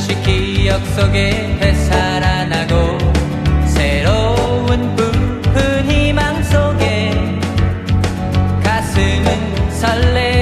수없이 기억 속에 되살아나고 새로운 푸은 희망 속에 가슴은 설레